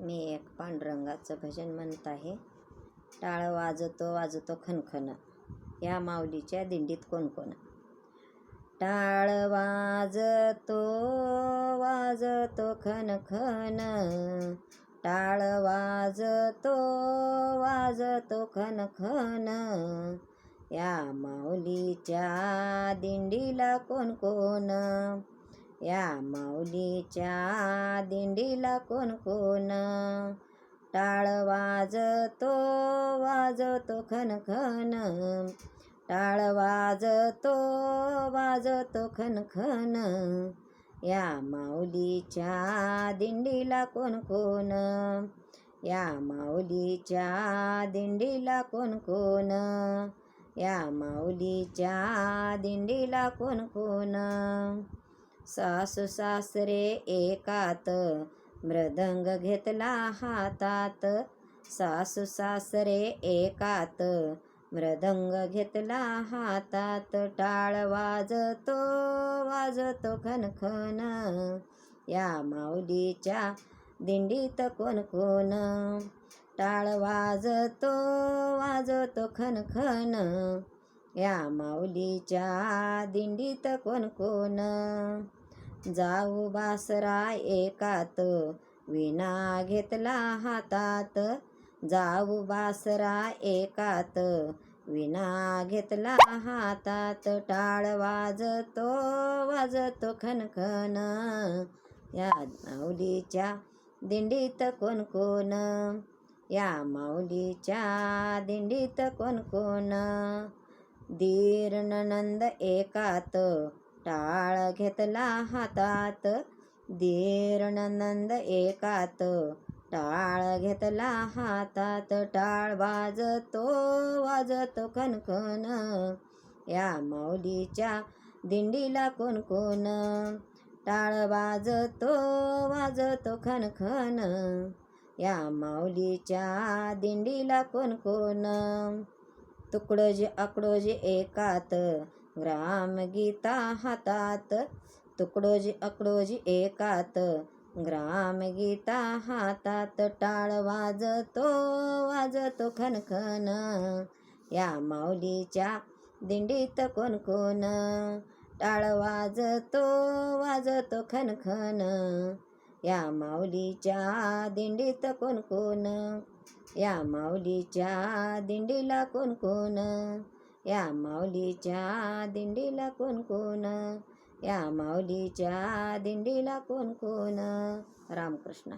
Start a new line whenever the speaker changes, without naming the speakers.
मी एक पांडुरंगाचं भजन म्हणत आहे. टाळ वाजतो वाजतो खनखन. या माऊलीच्या दिंडीत कोण कोण टाळ वाजतो वाजतो खनखन. टाळ वाजतो वाजतो खनखन. या माऊलीच्या दिंडीला कोण कोण या माऊलीच्या दिंडीला कोण कोण? टाळ वाजतो वाजतो खनखन. टाळ वाजतो वाजतो खनखन. या माऊलीच्या दिंडीला कोण कोण? या माऊलीच्या दिंडीला कोण कोण? या माऊलीच्या दिंडीला कोण कोण? सासू सासरे एकात. मृदंग घेतला हातात. सासू सासरे एकात. मृदंग घेतला हातात. टाळ वाजतो वाजतो खनखन. या माऊलीच्या दिंडीत कोण कोण टाळ वाजतो वाजतो खनखन. या माऊलीच्या दिंडीत कोण कोण? जाऊ बासरा एकात विना घेतला हातात. जाऊ बासरा एकात विना घेतला हातात. टाळ वाजतो वाजतो खनखन. या माऊलीच्या दिंडीत कोण कोण? या माऊलीच्या दिंडीत कोण कोण? दीर्णनंद एकात टाळ घेतला हातात. दीर्णनंद एकात टाळ घेतला हातात. टाळ वाजतो वाजतो कणकण. या माऊलीच्या दिंडीला कोण कोण टाळ वाजतो वाजतो खनखन या माऊलीच्या दिंडीला कोण कोण तुकडोजी अकडोजी एकात ग्रामगीता हातात। तुकडोजी अकडोजी एकात ग्रामगीता हातात। टाळ वाजतो वाजतो खनखन। या माऊलीच्या दिंडीत कोण कोण टाळ वाजतो वाजतो खनखन। या माऊलीच्या दिंडीत कोण कोण या माऊलीच्या दिंडीला कोण कोण या माऊलीच्या दिंडीला कोण कोण या माऊलीच्या दिंडीला कोण कोण रामकृष्ण